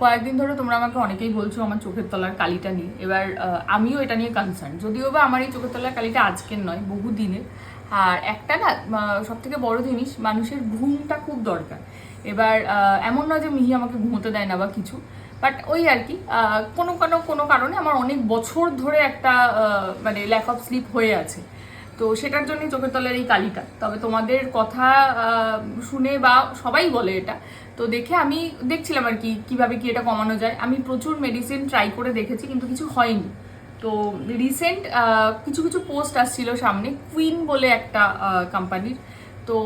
কয়েকদিন ধরে তোমরা আমাকে অনেকেই বলছো আমার চোখের তলার কালিটা নিয়ে। এবার আমিও এটা নিয়ে কনসার্ন যদিও বা আমার এই চোখের তলার কালিটা আজকের নয়, বহু দিনের। আর একটা না সব থেকে বড় জিনিস, মানুষের ঘুমটা খুব দরকার। এবার এমন নয় যে মিহি আমাকে ঘুমোতে দেয় না বা কিছু। বাট ওই আর কি কোনো কোনো কোনো কারণে আমার অনেক বছর ধরে একটা মানে ল্যাক অফ স্লিপ হয়ে আছে। তো সেটার জন্যই চোখের তলার এই কালিটা। তবে তোমাদের কথা শুনে বা সবাই বলে এটা। তো দেখে আমি দেখছিলাম আর কি, কীভাবে কি এটা কমানো যায়। আমি প্রচুর মেডিসিন ট্রাই করে দেখেছি, কিন্তু কিছু হয়নি। তো রিসেন্ট কিছু কিছু পোস্ট আসছিল সামনে কুইন বলে একটা কোম্পানির তো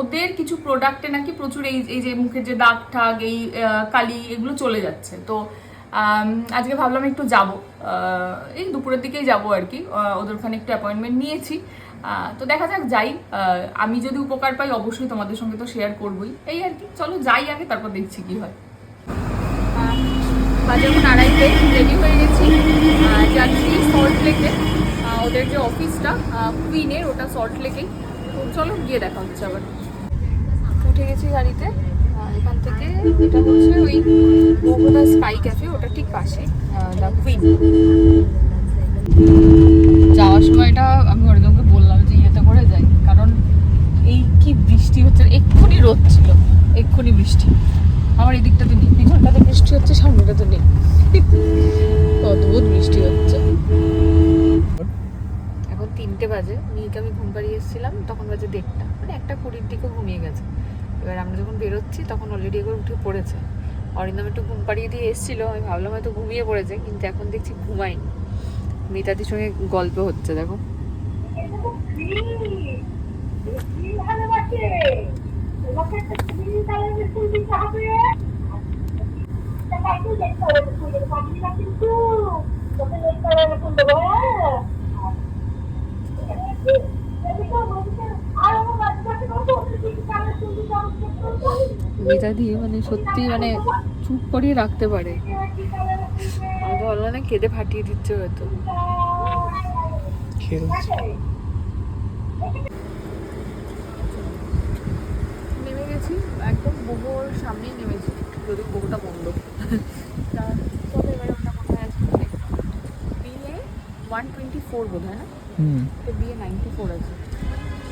ওদের কিছু প্রোডাক্টে নাকি প্রচুর এই এই যে মুখের যে দাগ ঠাগ এই কালি, এগুলো চলে যাচ্ছে। তো আজকে ভাবলাম একটু যাব। এই দুপুরের দিকেই যাব আর কি। ওদের ওখানে একটু অ্যাপয়েন্টমেন্ট নিয়েছি। তো দেখা যাক, যাই। আমি যদি উপকার পাই, অবশ্যই তোমাদের সঙ্গে তো শেয়ার করবোই। এই আর কি, চলো যাই আগে, তারপর দেখছি কি হয়। রেডি হয়ে গেছি। যাচ্ছি সল্ট লেকে ওদের যে অফিসটা কুইনের ওটা সল্ট লেকেই চলো, গিয়ে দেখা হচ্ছে আবার। উঠে গেছি গাড়িতে। এখান থেকে এটা হচ্ছে ওই বগুড়া স্কাই ক্যাফে ওটা ঠিক পাশে দ্য কুইন যাওয়ার সময় এটা আমি অরিদমকে বললাম যে ইয়েতে করে যাই কারণ এই কি বৃষ্টি হচ্ছে এক্ষুনি রোদ ছিল এক্ষুনি বৃষ্টি। আমার এই দিকটাতে নেই পিছনটাতে বৃষ্টি হচ্ছে সামনেটাতে নেই। অদ্ভুত বৃষ্টি হচ্ছে। এখন তিনটে বাজে মেয়েকে আমি ঘুম পাড়িয়ে এসেছিলাম তখন বাজে দেড়টা মানে একটা কুড়ির দিকে ঘুমিয়ে গেছে। এবার আমরা যখন বেরোচ্ছি, তখন অলরেডি একবার উঠে পড়েছে। অরিন্দম একটু ঘুম পাড়িয়ে দিয়ে এসেছিল, আমি ভাবলাম হয়তো ঘুমিয়ে পড়েছে, কিন্তু এখন দেখছি ঘুমায়নি। মিতাদির সঙ্গে গল্প হচ্ছে, দেখো। ভালোবাসে তোমাকে একটা গ্রিন কালারের ফুল দিতে হবে তাকে রেড কালারের ফুল দেবো পাঠিয়ে না কিন্তু তোকে রেড কালারের ফুল দেবো হ্যাঁ আর আমার বাচ্চাকে বলব গ্রিন কালারের ফুল দিতে হবে মিতাদি মানে সত্যি মানে চুপ করিয়ে রাখতে পারে। আমি তো ভাবলাম না কেঁদে ফাটিয়ে দিচ্ছে হয়তো। নেমে গেছি একদম বহুর সামনেই নেমেছি যদি বহুটা বন্ধ। বিয়ে ওয়ান টোয়েন্টি ফোর বোধ হয় না তো বিয়ে নাইনটি ফোর আছে।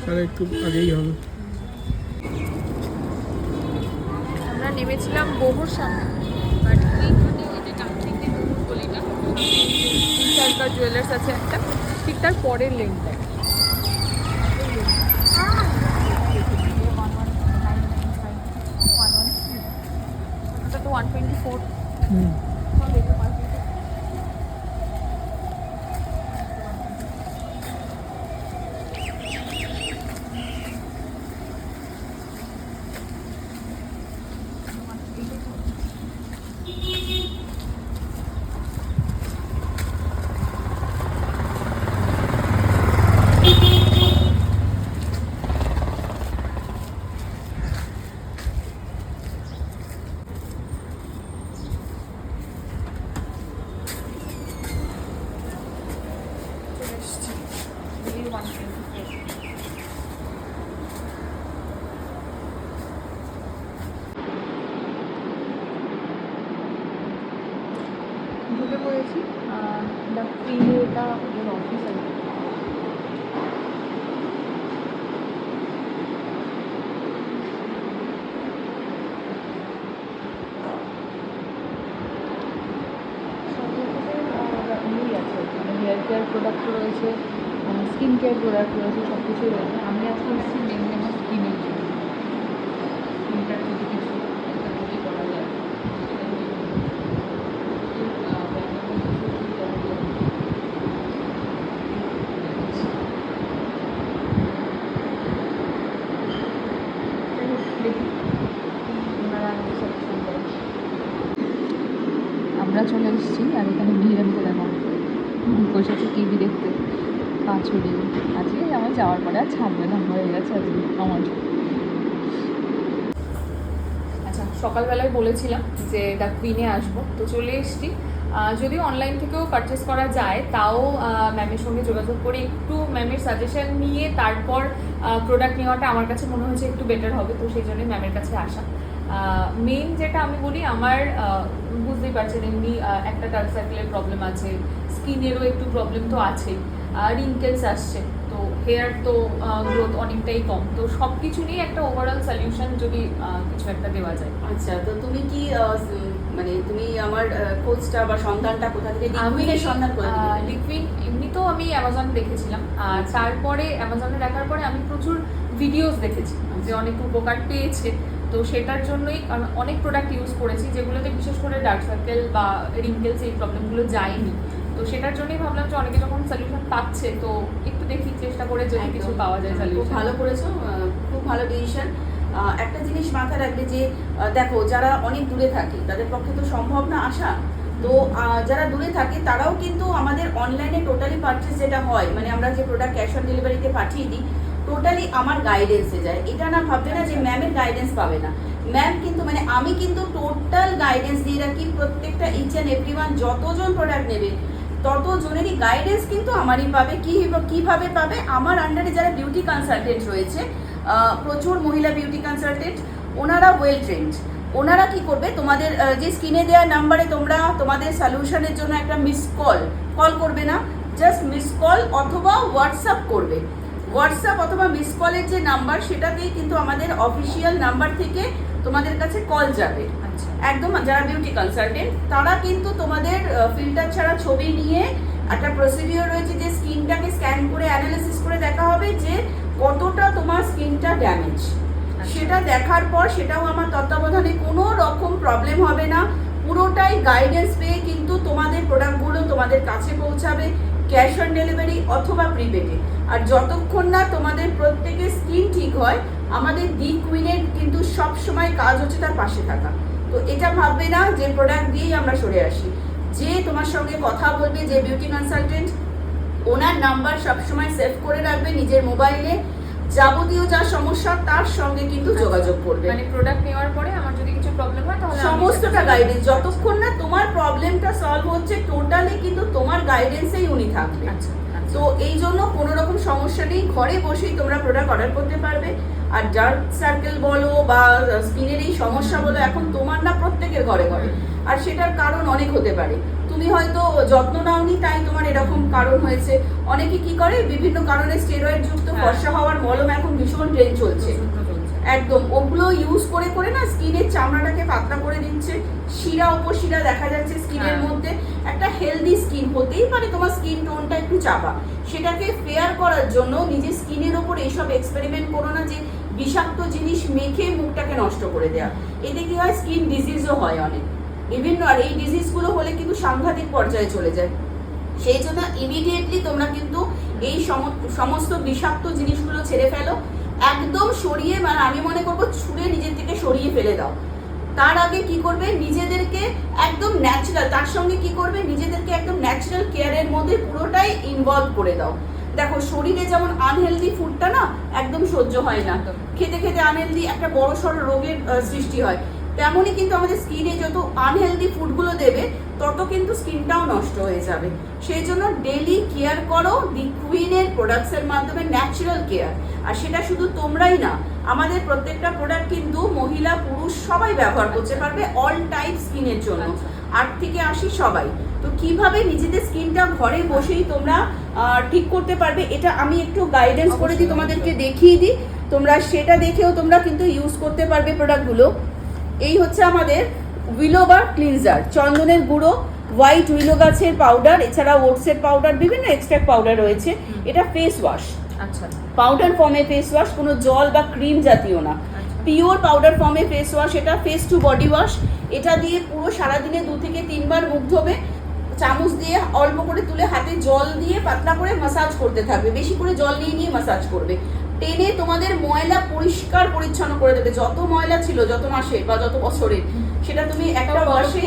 তাহলে একটু আগেই হবে। নেমেছিলাম বহুর সামনে। বাট এইখানে ওই যে ডানদিকে বহুর বলি না জুয়েলার্স আছে একটা ঠিক তার পরের তো ওয়ান টোয়েন্টি ফোর হুম চলে এসছি বিয়ে ওয়ান টোয়েন্টি ফোর ঢুকে পড়েছি দ্য প্রিয়ে এটা ওদের অফিস আর কি। সব রকমের ইয়েই আছে মানে হেয়ার কেয়ার প্রোডাক্ট রয়েছে স্কিন কেয়ার প্রোডাক্ট রয়েছে সব কিছুই রয়েছে। আমি আজকে এসেছি মেনলি আমার স্কিনের জন্য। স্কিনটার যদি কিছু একটা যদি করা যায়। আমরা চলে এসেছি, আর এখানে মিহিরামকে দেখা বসেছে টিভি দেখতে। পা ছড়িয়ে আজকে আমার যাওয়ার পরে আর ছাড়বে না, হয়ে গেছে আজকে আমার আচ্ছা সকালবেলায় বলেছিলাম যে দ্য কুইনে আসব, তো চলে এসছি। যদিও অনলাইন থেকেও পারচেস করা যায়, তাও ম্যামের সঙ্গে যোগাযোগ করে একটু ম্যামের সাজেশন নিয়ে তারপর প্রোডাক্ট নেওয়াটা আমার কাছে মনে হয়েছে একটু বেটার হবে, তো সেই জন্যই ম্যামের কাছে আসা। মেন যেটা আমি বলি, আমার বুঝতেই পারছেন, এমনি একটা ডার্ক সার্কেলের প্রবলেম আছে স্কিনেরও একটু প্রবলেম তো আছেই। রিঙ্কেলস আসছে। তো হেয়ার তো গ্রোথ অনেকটাই কম। তো সব কিছু নিয়ে একটা ওভারঅল সলিউশন যদি কিছু একটা দেওয়া যায়। আচ্ছা তো তুমি কি মানে তুমি আমার কোচটা বা সন্ধানটা কোথা থেকে আমি লিকুইনের সন্ধান করে লিকুইড এমনিতেও আমি অ্যামাজন দেখেছিলাম। আর তারপরে অ্যামাজনে দেখার পরে আমি প্রচুর ভিডিওস দেখেছি যে অনেক উপকার পেয়েছে। তো সেটার জন্যই অনেক প্রোডাক্ট ইউজ করেছি যেগুলোতে বিশেষ করে ডার্ক সার্কেল বা রিঙ্কেলস এই প্রবলেমগুলো যায়নি। তো সেটার জন্যই ভাবলাম যে অনেকে যখন সলিউশন পাচ্ছে তো একটু দেখি চেষ্টা করে যদি কিছু পাওয়া যায় খুব সলিউশন ভালো করেছ খুব ভালো ডিসিশন একটা জিনিস মাথায় রাখবে যে দেখো যারা অনেক দূরে থাকে তাদের পক্ষে তো সম্ভব না আসা। তো যারা দূরে থাকে তারাও কিন্তু আমাদের অনলাইনে টোটালি পারচেস যেটা হয় মানে আমরা যে প্রোডাক্ট ক্যাশ অন ডেলিভারিতে পাঠিয়ে দিই টোটালি আমার গাইডেন্সে যায়। এটা না ভাববে না যে ম্যামের গাইডেন্স পাবে না। ম্যাম কিন্তু মানে আমি কিন্তু টোটাল গাইডেন্স দিয়ে রাখি প্রত্যেকটা ইচ অ্যান্ড এভরি যতজন প্রোডাক্ট নেবে ততজনেরই গাইডেন্স কিন্তু আমারই পাবে, কি কীভাবে পাবে? আমার আন্ডারে যারা বিউটি কনসালটেন্ট রয়েছে প্রচুর মহিলা বিউটি কনসালটেন্ট ওনারা ওয়েল ট্রেন্ড ওনারা কি করবে? তোমাদের যে স্ক্রিনে দেওয়া নাম্বারে তোমরা তোমাদের সলিউশনের জন্য একটা মিস কল কল করবে না। জাস্ট মিস কল অথবা হোয়াটসঅ্যাপ করবে। হোয়াটসঅ্যাপ অথবা মিস কলের যে নাম্বার সেটাতেই কিন্তু আমাদের অফিসিয়াল নাম্বার থেকে তোমাদের কাছে কল যাবে। আচ্ছা। একদম যারা বিউটি কনসালটেন্ট তারা কিন্তু তোমাদের ফিল্টার ছাড়া ছবি নিয়ে একটা প্রসিডিওর রয়েছে যে স্কিনটাকে স্ক্যান করে অ্যানালিসিস করে দেখা হবে যে কতটা তোমার স্কিনটা ড্যামেজ সেটা দেখার পর সেটাও আমার তত্ত্বাবধানে কোনো রকম প্রবলেম হবে না। পুরোটাই গাইডেন্স পেয়ে কিন্তু তোমাদের প্রোডাক্টগুলো তোমাদের কাছে পৌঁছাবে ক্যাশ অন ডেলিভারি অথবা প্রিপেডে আর যতক্ষণ না তোমাদের প্রত্যেকের স্কিন ঠিক হয় আমাদের দি কুইনের কিন্তু সব সময় কাজ হচ্ছে তার পাশে থাকা। তো এটা ভাববে না যে প্রোডাক্ট দিয়েই আমরা সরে আসি। যে তোমার সঙ্গে কথা বলবে যে বিউটি কনসালটেন্ট ওনার নাম্বার সবসময় সেভ করে রাখবে নিজের মোবাইলে যাবতীয় যা সমস্যা তার সঙ্গে কিন্তু যোগাযোগ করবে। মানে প্রোডাক্ট নেওয়ার পরে আমার যদি কিছু প্রবলেম হয় তাহলে সমস্তটা গাইডেন্স যতক্ষণ না তোমার প্রবলেমটা সলভ হচ্ছে টোটালি কিন্তু তোমার গাইডেন্সেই উনি থাকবে। আচ্ছা আচ্ছা। তো এই জন্য কোনো রকম সমস্যা নেই ঘরে বসেই তোমরা প্রোডাক্ট অর্ডার করতে পারবে। আর ডার্ক সার্কেল বলো বা স্কিনের এই সমস্যা বলো এখন তোমার না প্রত্যেকের ঘরে ঘরে। আর সেটার কারণ অনেক হতে পারে। তুমি হয়তো যত্ন নাওনি তাই তোমার এরকম কারণ হয়েছে। অনেকে কি করে বিভিন্ন কারণে স্টেরয়েড যুক্ত হ্যাঁ। ফর্সা হওয়ার মলম এখন ভীষণ ট্রেন চলছে। একদম। ওগুলো ইউজ করে করে না স্কিনের চামড়াটাকে পাতলা করে দিচ্ছে। শিরা উপশিরা দেখা যাচ্ছে স্কিনের হ্যাঁ। মধ্যে। একটা হেলদি স্কিন হতেই পারে তোমার স্কিন টোনটা একটু চাপা। সেটাকে ফেয়ার করার জন্য নিজের স্কিনের ওপর এইসব এক্সপেরিমেন্ট করো না যে বিষাক্ত জিনিস মেখে মুখটাকে নষ্ট করে দেওয়া এতে কি হয়? স্কিন ডিজিজও হয় অনেক। বিভিন্ন আর এই ডিজিজগুলো হলে কিন্তু সাংঘাতিক পর্যায়ে চলে যায়। সেই জন্য ইমিডিয়েটলি তোমরা কিন্তু এই সম- সমস্ত বিষাক্ত জিনিসগুলো ছেড়ে ফেলো। একদম সরিয়ে মানে আমি মনে করব ছুঁড়ে নিজের থেকে সরিয়ে ফেলে দাও। তার আগে কি করবে? নিজেদেরকে একদম ন্যাচারাল তার সঙ্গে কি করবে? নিজেদেরকে একদম ন্যাচারাল কেয়ারের মধ্যে পুরোটাই ইনভলভ করে দাও। দেখো শরীরে যেমন আনহেলদি ফুডটা না একদম সহ্য হয় না। খেতে খেতে আনহেলদি একটা বড় সড় রোগের সৃষ্টি হয়। তেমনই কিন্তু আমাদের স্কিনে যত আনহেলদি ফুডগুলো দেবে তত কিন্তু স্কিনটাও নষ্ট হয়ে যাবে। সেই জন্য ডেলি কেয়ার করো দি কুইনের প্রোডাক্টসের মাধ্যমে ন্যাচারাল কেয়ার আর সেটা শুধু তোমরাই না আমাদের প্রত্যেকটা প্রোডাক্ট কিন্তু মহিলা পুরুষ সবাই ব্যবহার করতে পারবে অল টাইপ স্কিনের জন্য। আচ্ছা। আট থেকে আশি সবাই। তো কীভাবে নিজেদের স্কিনটা ঘরে বসেই তোমরা ঠিক করতে পারবে এটা আমি একটু গাইডেন্স করে দিই তোমাদেরকে দেখিয়ে দিই। তোমরা সেটা দেখেও তোমরা কিন্তু ইউজ করতে পারবে প্রোডাক্টগুলো এই হচ্ছে আমাদের উইলো বা ক্লিনজার চন্দনের গুঁড়ো হোয়াইট উইলো গাছের পাউডার এছাড়া ওটসের পাউডার বিভিন্ন এক্সট্রাক্ট পাউডার রয়েছে। এটা ফেস ওয়াশ আচ্ছা। পাউডার ফর্মে ফেস ওয়াশ কোনো জল বা ক্রিম জাতীয় না। পিওর পাউডার ফর্মে ফেস ওয়াশ এটা ফেস টু বডি ওয়াশ এটা দিয়ে পুরো সারাদিনে দু থেকে তিনবার মুখ ধোবে। চামচ দিয়ে অল্প করে তুলে হাতে জল দিয়ে পাতলা করে মাসাজ করতে থাকবে। বেশি করে জল নিয়ে নিয়ে মাসাজ করবে। টেনে তোমাদের ময়লা পরিষ্কার পরিচ্ছন্ন করে দেবে। যত ময়লা ছিল যত মাসে বা যত বছরে সেটা তুমি একটা হবে।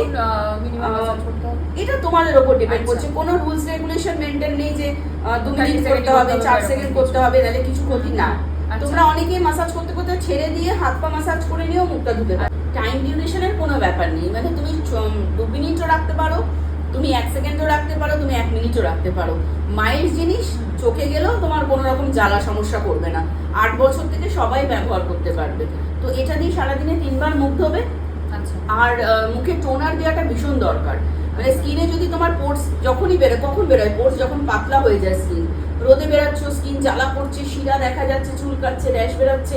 এটা তোমাদের ওপর ডিপেন্ড আচ্ছা। করছে। কোনো রুলস রেগুলেশন মেনটেন নেই যে দু মিনিট করতে হবে চার সেকেন্ড করতে হবে নাহলে কিছু ক্ষতি না। আচ্ছা। তোমরা অনেকেই মাসাজ করতে করতে ছেড়ে দিয়ে হাত পা মাসাজ করে নিয়েও মুখটা ধুতে পারো। টাইম ডিউরেশনের কোনো ব্যাপার নেই। মানে তুমি দু মিনিটও রাখতে পারো। তুমি এক সেকেন্ডও রাখতে পারো তুমি এক মিনিটও রাখতে পারো। মাইল্ড জিনিস চোখে গেলেও তোমার কোনো রকম জ্বালা সমস্যা করবে না। আট বছর থেকে সবাই ব্যবহার করতে পারবে। তো এটা দিয়ে সারাদিনে তিনবার মুখ ধোবে। আচ্ছা। আর মুখে টোনার দেওয়াটা ভীষণ দরকার। মানে স্কিনে যদি তোমার পোর্স যখনই বেরোয় কখন বেরোয়? পোর্স যখন পাতলা হয়ে যায় স্কিন রোদে বেরাচ্ছ স্কিন জ্বালা করছে শিরা দেখা যাচ্ছে চুলকাচ্ছে র্যাশ বেরাচ্ছে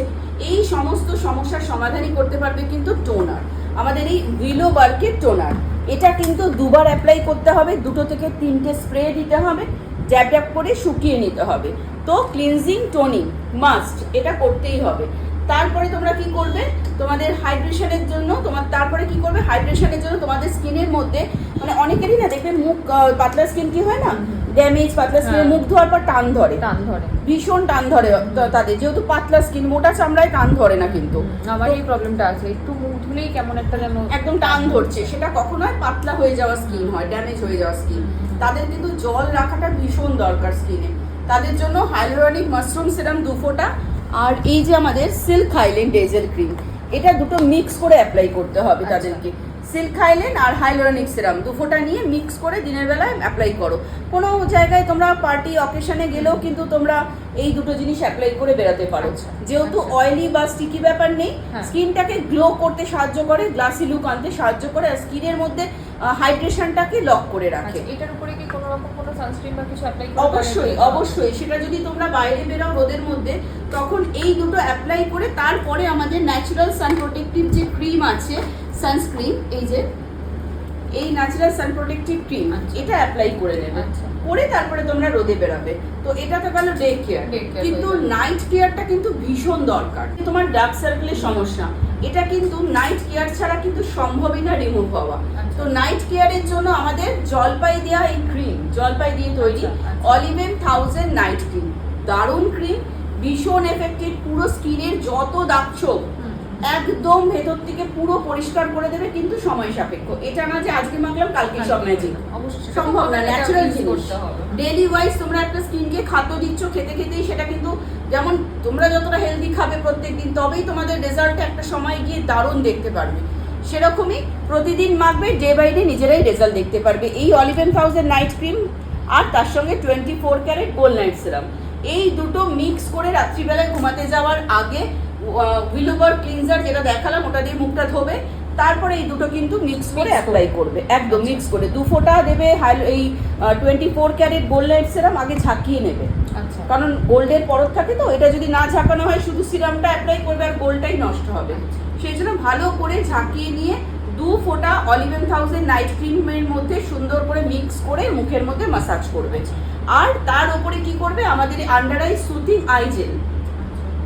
এই সমস্ত সমস্যার সমাধানই করতে পারবে কিন্তু টোনার আমাদের এই উইলো বার্কের টোনার এটা কিন্তু দুবার অ্যাপ্লাই করতে হবে, দুটো থেকে তিনটে স্প্রে দিতে হবে ড্যাব ড্যাব করে শুকিয়ে নিতে হবে। তো ক্লিনজিং টোনিং মাস্ট এটা করতেই হবে। তারপরে তোমরা কি করবে? তোমাদের হাইড্রেশনের জন্য, তোমার তারপরে কি করবে? হাইড্রেশনের জন্য তোমাদের স্কিনের মধ্যে মানে অনেকেরই না দেখবে মুখ পাতলা স্কিন কি হয় না? ড্যামেজ পাতলা স্কিনে। মুখ ধোয়ার পর টান ধরে। টান ধরে। ভীষণ টান ধরে তাদের যেহেতু পাতলা স্কিন মোটা চামড়ায় টান ধরে না কিন্তু। আমার এই প্রবলেমটা আছে একটু মুখ ধুলেই কেমন একটা যেন একদম টান ধরছে। সেটা কখনো হয় পাতলা হয়ে যাওয়া স্কিন হয় ড্যামেজ হয়ে যাওয়া স্কিন তাদের কিন্তু জল রাখাটা ভীষণ দরকার স্কিনে তাদের জন্য হাইলোরনিক মাশরুম সিরাম দু ফোঁটা আর এই যে আমাদের সিল্ক হাইল্যান্ড ডেজেল ক্রিম এটা দুটো মিক্স করে অ্যাপ্লাই করতে হবে আচ্ছা। তাদেরকে। সিল্ক হাইল্যান্ড আর হাইলোরনিক সিরাম দু ফোঁটা নিয়ে মিক্স করে দিনের বেলায় অ্যাপ্লাই করো কোনো জায়গায় তোমরা পার্টি অকেশনে গেলেও কিন্তু তোমরা এই দুটো জিনিস অ্যাপ্লাই করে বেরোতে পারো আচ্ছা, যেহেতু আচ্ছা। অয়েলি বা স্টিকি ব্যাপার নেই হ্যাঁ। স্কিনটাকে গ্লো করতে সাহায্য করে গ্লাসি লুক আনতে সাহায্য করে আর স্কিনের মধ্যে হাইড্রেশনটাকে লক করে রাখে আচ্ছা এটার উপরে কি কোনো রকম সানস্ক্রিন বা কিছু অ্যাপ্লাই অবশ্যই অবশ্যই। সেটা যদি তোমরা বাইরে বেরোও রোদের মধ্যে তখন এই দুটো অ্যাপ্লাই করে তারপরে আমাদের ন্যাচারাল সান প্রোটেক্টিভ যে ক্রিম আছে সানস্ক্রিন এই যে এই ন্যাচারাল সান প্রোটেক্টিভ ক্রিম। এটা অ্যাপ্লাই করে নেবে। আচ্ছা। করে তারপরে তোমরা রোদে বেরাবে। তো এটা তো গেল ডে কেয়ার কিন্তু নাইট কেয়ারটা কিন্তু ভীষণ দরকার। তোমার ডার্ক সার্কেলের সমস্যা। এটা কিন্তু নাইট কেয়ার ছাড়া কিন্তু সম্ভবই না রিমুভ হওয়া। তো নাইট কেয়ারের জন্য আমাদের জলপাই দেওয়া এই ক্রিম জলপাই দিয়ে তৈরি। অলিভেন থাউজেন্ড নাইট ক্রিম দারুণ ক্রিম ভীষণ এফেক্টিভ পুরো স্কিনের যত দাগ ছোপ একদম ভেতর থেকে পুরো পরিষ্কার করে দেবে কিন্তু সময় সাপেক্ষ। এটা না যে আজকে মাখলাম কালকে সব ম্যাজিক সম্ভব না ন্যাচারাল জিনিস। ডেলি ওয়াইজ তোমরা একটা স্কিনকে খাদ্য দিচ্ছ খেতে খেতেই সেটা কিন্তু যেমন তোমরা যতটা হেলদি খাবে প্রত্যেকদিন তবেই তোমাদের রেজাল্ট একটা সময় গিয়ে দারুণ দেখতে পারবে। সেরকমই প্রতিদিন মাখবে ডে বাই ডে নিজেরাই রেজাল্ট দেখতে পারবে। এই অলিভেন থাউজেন্ড নাইট ক্রিম আর তার সঙ্গে twenty four carat gold night serum এই দুটো মিক্স করে রাত্রিবেলায় ঘুমাতে যাওয়ার আগে উইলোবার ক্লিনজার যেটা দেখালাম ওটা দিয়ে মুখটা ধোবে। তারপরে এই দুটো কিন্তু মিক্স করে অ্যাপ্লাই করবে। একদম মিক্স করে। দু ফোঁটা দেবে এই twenty four carat gold night serum আগে ঝাঁকিয়ে নেবে। আচ্ছা কারণ গোল্ডের পরত থাকে তো এটা যদি না ঝাঁকানো হয় শুধু সিরামটা অ্যাপ্লাই করবে আর গোল্ডটাই নষ্ট হবে। সেই জন্য ভালো করে ঝাঁকিয়ে নিয়ে দু ফোঁটা অলিভেন থাউজেন্ড নাইট ক্রিমের মধ্যে সুন্দর করে মিক্স করে মুখের মধ্যে মাসাজ করবে। আর তার উপরে কি করবে? আমাদের under eye soothing eye gel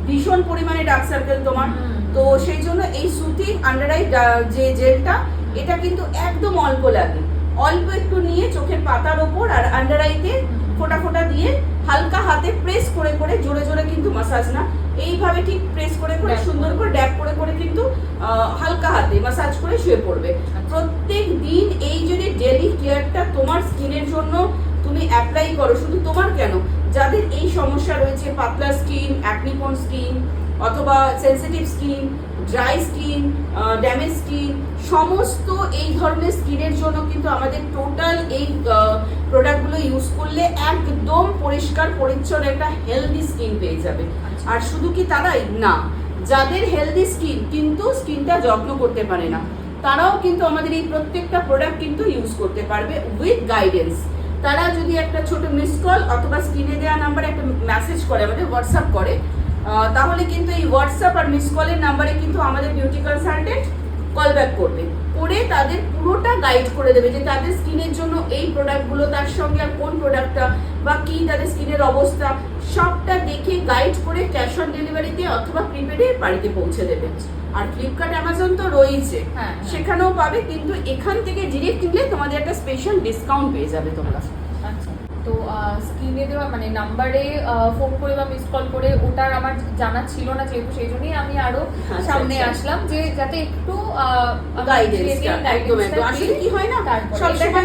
ভীষণ পরিমাণে ডার্ক সার্কেল তোমার। তো সেই জন্য এই সুতি আন্ডার আই যে জেলটা এটা কিন্তু একদম অল্প লাগে। অল্প একটু নিয়ে চোখের পাতার ওপর আর আন্ডার আইতে ফোঁটা ফোঁটা দিয়ে হালকা হাতে প্রেস করে করে জোরে জোরে কিন্তু মাসাজ না এইভাবে ঠিক প্রেস করে করে সুন্দর করে। ড্যাপ করে করে কিন্তু হালকা হাতে মাসাজ করে শুয়ে পড়বে আচ্ছা। প্রত্যেক দিন এই যদি ডেলি কেয়ারটা তোমার স্কিনের জন্য তুমি অ্যাপ্লাই করো শুধু তোমার কেন যাদের এই সমস্যা রয়েছে পাতলা স্কিন অ্যাপনিকন স্কিন অথবা sensitive skin dry skin damage skin সমস্ত এই ধরনের স্কিনের জন্য কিন্তু আমাদের টোটাল এই প্রোডাক্টগুলো ইউজ করলে একদম পরিষ্কার পরিচ্ছন্ন একটা হেলদি স্কিন পেয়ে যাবে। আচ্ছা। আর শুধু কি তারাই? না। যাদের হেলদি স্কিন কিন্তু স্কিনটা যত্ন করতে পারে না। তারাও কিন্তু আমাদের এই প্রত্যেকটা প্রোডাক্ট কিন্তু ইউজ করতে পারবে উইথ গাইডেন্স তারা যদি একটা ছোট মিস কল অথবা স্ক্রিনে দেওয়া নাম্বারে একটা মেসেজ করে আমাদের হোয়াটসঅ্যাপ করে তাহলে কিন্তু এই হোয়াটসঅ্যাপ আর মিস কলের নাম্বারে কিন্তু আমাদের বিউটি কনসালটেন্ট কল ব্যাক করবে। করে তাদের পুরোটা গাইড করে দেবে যে তাদের স্কিনের জন্য এই প্রোডাক্টগুলো তার সঙ্গে আর কোন প্রোডাক্টটা বা কি তাদের স্কিনের অবস্থা সবটা দেখে গাইড করে ক্যাশ অন ডেলিভারিতে অথবা প্রিপেডে বাড়িতে পৌঁছে দেবে। আর ফ্লিপকার্ট অ্যামাজন তো রয়েছে হ্যাঁ, হ্যাঁ। সেখানেও পাবে কিন্তু এখান থেকে ডিরেক্ট কিনলে তোমাদের একটা স্পেশাল ডিসকাউন্ট পেয়ে যাবে তোমরা। তো স্ক্রিনে দেওয়া মানে নাম্বারে ফোন করে বা মিস কল করে ওটার আমার জানা ছিল না যেহেতু সেই জন্যই আমি আরও আচ্ছা, সামনে আচ্ছা। আসলাম যে যাতে একটু। আসলে কি হয় না,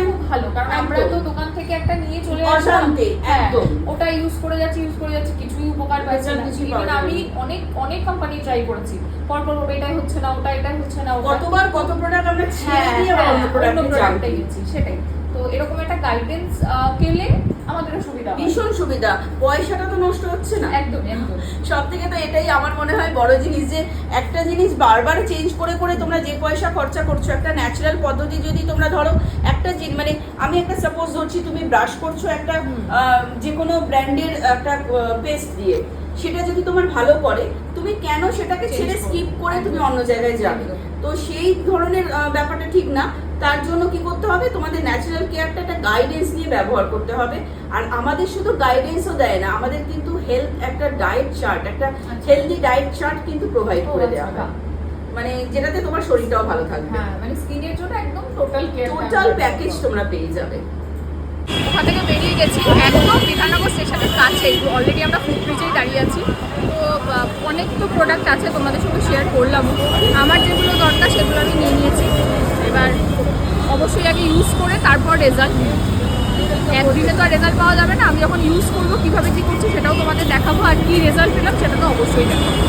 খুব ভালো কারণ আমরা তো দোকান থেকে একটা নিয়ে চলে আসলাম হ্যাঁ। ওটা ইউজ করে যাচ্ছি ইউজ করে যাচ্ছি কিছুই উপকার পাচ্ছি না। আমি অনেক অনেক কোম্পানি ট্রাই করেছি পরপর ভাবে এটাই হচ্ছে না ওটা এটাই হচ্ছে না কতবার কত প্রোডাক্ট আমরা ছেড়ে হ্যাঁ দিয়ে হ্যাঁ, অন্য অন্য প্রোডাক্টে প্রোডাক্টে গেছি সেটাই তো এরকম একটা গাইডেন্স পেলে আমাদেরও সুবিধা ভীষণ সুবিধা। পয়সাটা তো নষ্ট হচ্ছে না। একদম একদম। সব থেকে তো এটাই আমার মনে হয় বড় জিনিস যে একটা জিনিস বারবার চেঞ্জ করে করে তোমরা যে পয়সা খরচা করছ একটা ন্যাচারাল পদ্ধতি যদি তোমরা ধরো একটা জিনিস মানে আমি একটা সাপোজ ধরছি তুমি ব্রাশ করছ একটা যে কোনো ব্র্যান্ডের একটা পেস্ট দিয়ে। সেটা যদি তোমার ভালো করে তুমি কেন সেটাকে ছেড়ে স্কিপ করে তুমি অন্য জায়গায় যাবে? তো সেই ধরনের ব্যাপারটা ঠিক না। তার জন্য কি করতে হবে? তোমাদের ন্যাচারাল কেয়ারটা একটা গাইডেন্স নিয়ে ব্যবহার করতে হবে। আর আমাদের শুধু গাইডেন্সও দেয় না আমাদের কিন্তু হেলথ একটা ডায়েট চার্ট একটা হেলদি ডায়েট চার্ট কিন্তু প্রোভাইড করে আচ্ছা, দেওয়া হয়। মানে যেটাতে তোমার শরীরটাও ভালো থাকবে। হ্যাঁ মানে স্কিনের জন্য একদম টোটাল কেয়ার টোটাল প্যাকেজ তোমরা পেয়ে যাবে। ওখান থেকে বেরিয়ে গেছি একদম বিধাননগর স্টেশনের কাছে। অলরেডি আমরা ফুড ব্রিজেই দাঁড়িয়ে আছি। তো অনেক তো প্রোডাক্ট আছে তোমাদের সঙ্গে শেয়ার করলাম আমার যেগুলো দরকার সেগুলো আমি নিয়ে নিয়েছি। এবার অবশ্যই আগে ইউজ করে তারপর রেজাল্ট একদিনে তো আর রেজাল্ট পাওয়া যাবে না। আমি যখন ইউজ করব, কীভাবে কী করছি সেটাও তোমাদের দেখাবো আর কী রেজাল্ট পেলাম, সেটা তো অবশ্যই দেখাবো।